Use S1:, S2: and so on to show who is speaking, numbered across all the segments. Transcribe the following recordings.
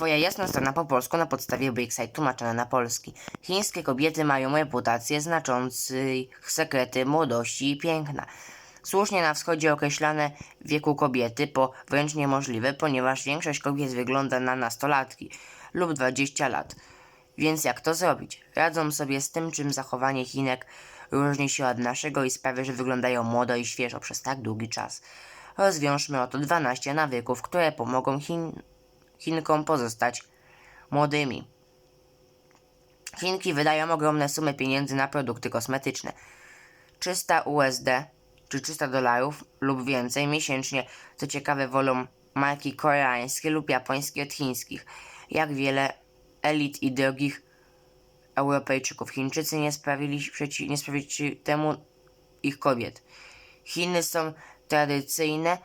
S1: Twoja jasna strona po polsku na podstawie Brickside tłumaczona na polski. Chińskie kobiety mają reputację znaczących sekrety młodości i piękna. Słusznie na wschodzie określane wieku kobiety po wręcz niemożliwe, ponieważ większość kobiet wygląda na nastolatki lub 20 lat. Więc jak to zrobić? Radzą sobie z tym, czym zachowanie Chinek różni się od naszego i sprawia, że wyglądają młodo i świeżo przez tak długi czas. Rozwiążmy oto 12 nawyków, które pomogą Chin Chinkom pozostać młodymi. Chinki wydają ogromne sumy pieniędzy na produkty kosmetyczne. 300 USD czy 300 dolarów lub więcej miesięcznie, co ciekawe wolą marki koreańskie lub japońskie od chińskich. Jak wiele elit i drogich Europejczyków. Chińczycy nie sprawili, przeci, nie sprawili temu ich kobiet. Chiny są tradycyjne,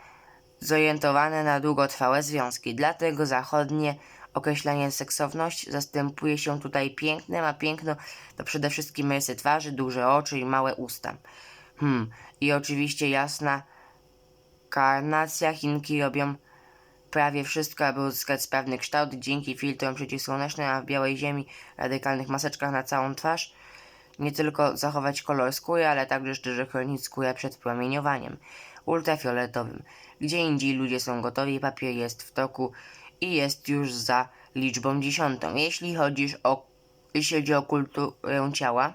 S1: zorientowane na długotrwałe związki, dlatego zachodnie określenie seksowność zastępuje się tutaj pięknem, a piękno to przede wszystkim rysy twarzy, duże oczy i małe usta. Hmm, i oczywiście jasna karnacja. Chinki robią prawie wszystko, aby uzyskać sprawny kształt dzięki filtrom przeciwsłonecznym, a w białej ziemi radykalnych maseczkach na całą twarz nie tylko zachować kolor skóry, ale także szczerze chronić skórę przed promieniowaniem ultrafioletowym. Gdzie indziej ludzie są gotowi, papier jest w toku i jest już za liczbą dziesiątą. Jeśli chodzi o, jeśli chodzi o kulturę ciała,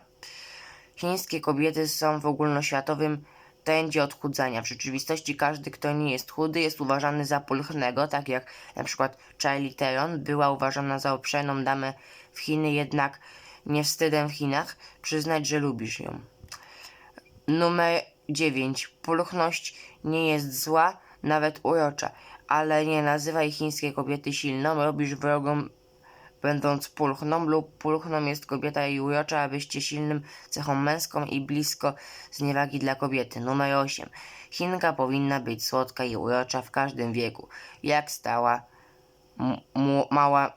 S1: chińskie kobiety są w ogólnoświatowym trendzie odchudzania. W rzeczywistości każdy, kto nie jest chudy, jest uważany za pulchnego, tak jak na przykład Charlie Theron była uważana za obszerną damę w Chiny, jednak nie wstydem w Chinach przyznać, że lubisz ją. Numer 9. Pulchność nie jest zła, nawet urocza, ale nie nazywaj chińskiej kobiety silną, robisz wrogą będąc pulchną lub pulchną jest kobieta i urocza, abyście silnym cechą męską i blisko zniewagi dla kobiety. Numer 8. Chinka powinna być słodka i urocza w każdym wieku, jak stała mała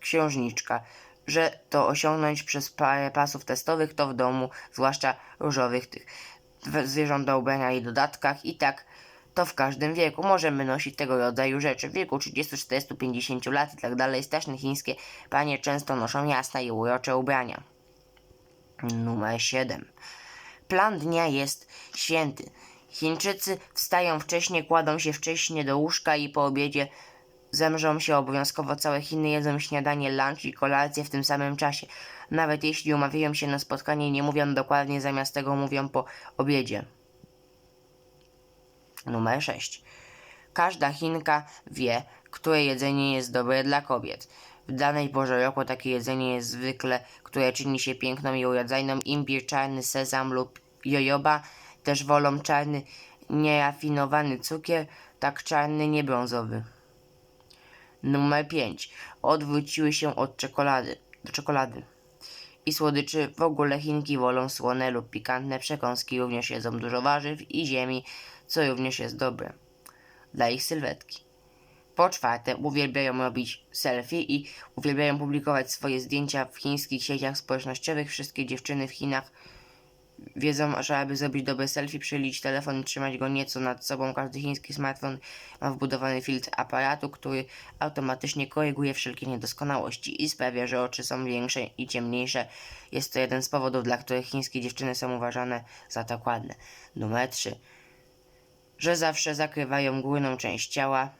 S1: księżniczka. Że to osiągnąć przez parę pasów testowych, to w domu, zwłaszcza różowych tych zwierząt do ubrania i dodatkach i tak to w każdym wieku. Możemy nosić tego rodzaju rzeczy w wieku 30, 40, 50 lat i tak. Straszne chińskie panie często noszą jasne i urocze ubrania. Numer 7. Plan dnia jest święty. Chińczycy wstają wcześnie, kładą się wcześnie do łóżka i po obiedzie zemrzą się obowiązkowo całe Chiny, jedzą śniadanie, lunch i kolację w tym samym czasie. Nawet jeśli umawiają się na spotkanie, nie mówią dokładnie, zamiast tego mówią po obiedzie. Numer 6. Każda Chinka wie, które jedzenie jest dobre dla kobiet. W danej porze roku takie jedzenie jest zwykle, które czyni się piękną i urodzajną. Imbir, czarny sezam lub jojoba też wolą czarny, nierafinowany cukier, tak czarny, nie brązowy. Numer 5. Odwróciły się od czekolady, do czekolady. I słodyczy w ogóle Chinki wolą słone lub pikantne przekąski, również jedzą dużo warzyw i ziemi, co również jest dobre dla ich sylwetki. Po czwarte, uwielbiają robić selfie i uwielbiają publikować swoje zdjęcia w chińskich sieciach społecznościowych. Wszystkie dziewczyny w Chinach wiedzą, że aby zrobić dobre selfie, przylić telefon i trzymać go nieco nad sobą. Każdy chiński smartfon ma wbudowany filtr aparatu, który automatycznie koryguje wszelkie niedoskonałości i sprawia, że oczy są większe i ciemniejsze. Jest to jeden z powodów, dla których chińskie dziewczyny są uważane za tak ładne. Numer 3. Że zawsze zakrywają górną część ciała,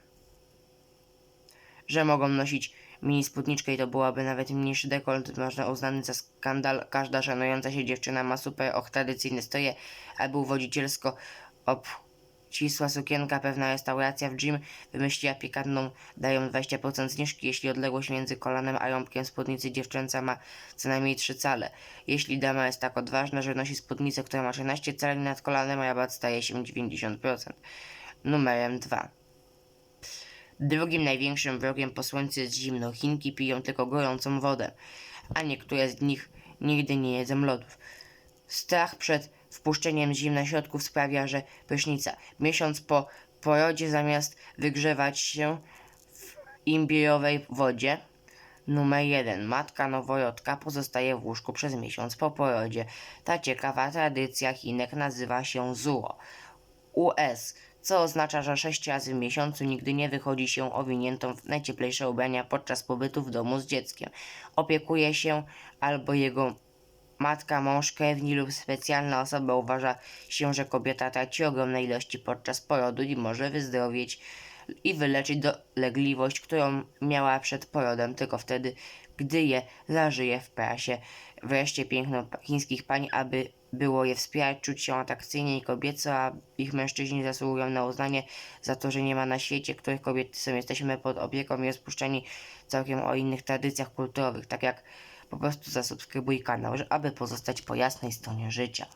S1: że mogą nosić mini spódniczkę i to byłaby nawet mniejszy dekolt, można uznany za skandal. Każda szanująca się dziewczyna ma super och tradycyjne stroje, albo uwodzicielsko obcisła sukienka, pewna restauracja w gym wymyśliła pikantną, dają 20% zniżki, jeśli odległość między kolanem a rąbkiem spódnicy dziewczęca ma co najmniej 3 cale. Jeśli dama jest tak odważna, że nosi spódnicę, która ma 13 cali nad kolanem, rabat staje się 90%. Numerem 2. Drugim największym wrogiem po słońcu jest zimno. Chinki piją tylko gorącą wodę, a niektóre z nich nigdy nie jedzą lodów. Strach przed wpuszczeniem zimna środków sprawia, że prysznica miesiąc po porodzie zamiast wygrzewać się w imbirowej wodzie Numer 1. Matka noworodka pozostaje w łóżku przez miesiąc po porodzie. Ta ciekawa tradycja Chinek nazywa się Zuo. US co oznacza, że sześć razy w miesiącu nigdy nie wychodzi się owiniętą w najcieplejsze ubrania podczas pobytu w domu z dzieckiem. Opiekuje się albo jego matka, mąż, krewni lub specjalna osoba uważa się, że kobieta traci ogromne ilości podczas porodu i może wyzdrowieć i wyleczyć dolegliwość, którą miała przed porodem, tylko wtedy, gdy je zażyje w prasie. Wreszcie piękno chińskich pań, aby było je wspierać, czuć się atrakcyjnie i kobieco, a ich mężczyźni zasługują na uznanie za to, że nie ma na świecie, których kobiety są. Jesteśmy pod opieką i rozpuszczeni całkiem o innych tradycjach kulturowych, tak jak po prostu zasubskrybuj kanał, aby pozostać po jasnej stronie życia.